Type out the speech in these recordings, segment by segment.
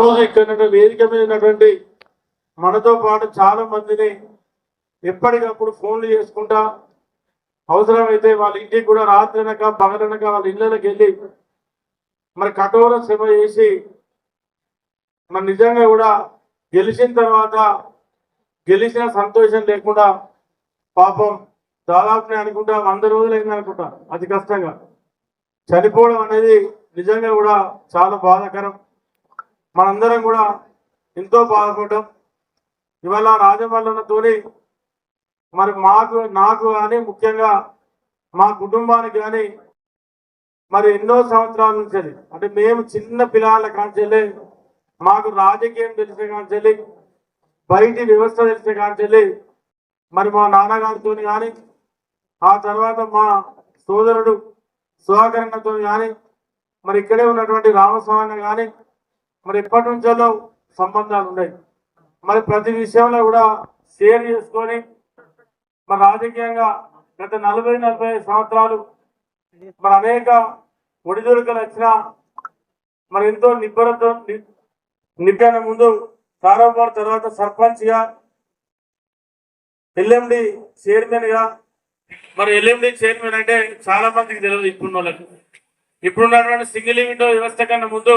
ఇక్కడ వేదిక మీద ఉన్నటువంటి మనతో పాటు చాలా మందిని ఎప్పటికప్పుడు ఫోన్లు చేసుకుంటా అవసరమైతే వాళ్ళ ఇంటికి కూడా రాత్రినక పగలనక వాళ్ళ ఇళ్ళకి వెళ్ళి మరి కఠోర శ్రమ చేసి మరి నిజంగా కూడా గెలిచిన తర్వాత గెలిచిన సంతోషం లేకుండా పాపం దాదాపు నేను అనుకుంటా వంద రోజులు అయింది అనుకుంటా. అతి కష్టంగా. చనిపోవడం అనేది నిజంగా కూడా చాలా బాధాకరం. మనందరం కూడా ఎంతో బాధపడ్డాం. ఇవాళ రాజమల్లన్నతోని మరి మాకు నాకు కానీ ముఖ్యంగా మా కుటుంబానికి కానీ మరి ఎన్నో సంవత్సరాల నుంచి అంటే మేము చిన్న పిల్లల కాంచెల్లి మాకు రాజకీయం తెలిసే కాంచెల్లి బయటి వ్యవస్థ తెలిసే కాంచెల్లి మరి మా నాన్నగారితో కానీ ఆ తర్వాత మా సోదరుడు సుధాకరణతో కానీ మరి ఇక్కడే ఉన్నటువంటి రామస్వామి కానీ మరి ఎప్పటి నుంచో సంబంధాలు ఉన్నాయి? మరి ప్రతి విషయంలో కూడా షేర్ చేసుకొని మరి రాజకీయంగా గత నలభై నలభై సంవత్సరాలు మరి అనేక ఒడిదుడుకులు వచ్చినా మరి ఎంతో నిబ్బరతో ని- ముందు కారోబార్ తర్వాత సర్పంచ్గా ఎల్ఎండి చైర్మన్గా మరి ఎల్ఎండి చైర్మన్ అంటే చాలా మందికి తెలియదు ఇప్పుడున్న వాళ్ళకి ఇప్పుడున్నటువంటి సింగిల్ విండో వ్యవస్థ కన్నా ముందు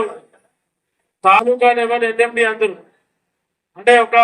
తాలూకా లెవెల్ ఎల్ఎండి అందరు? అంటే ఒక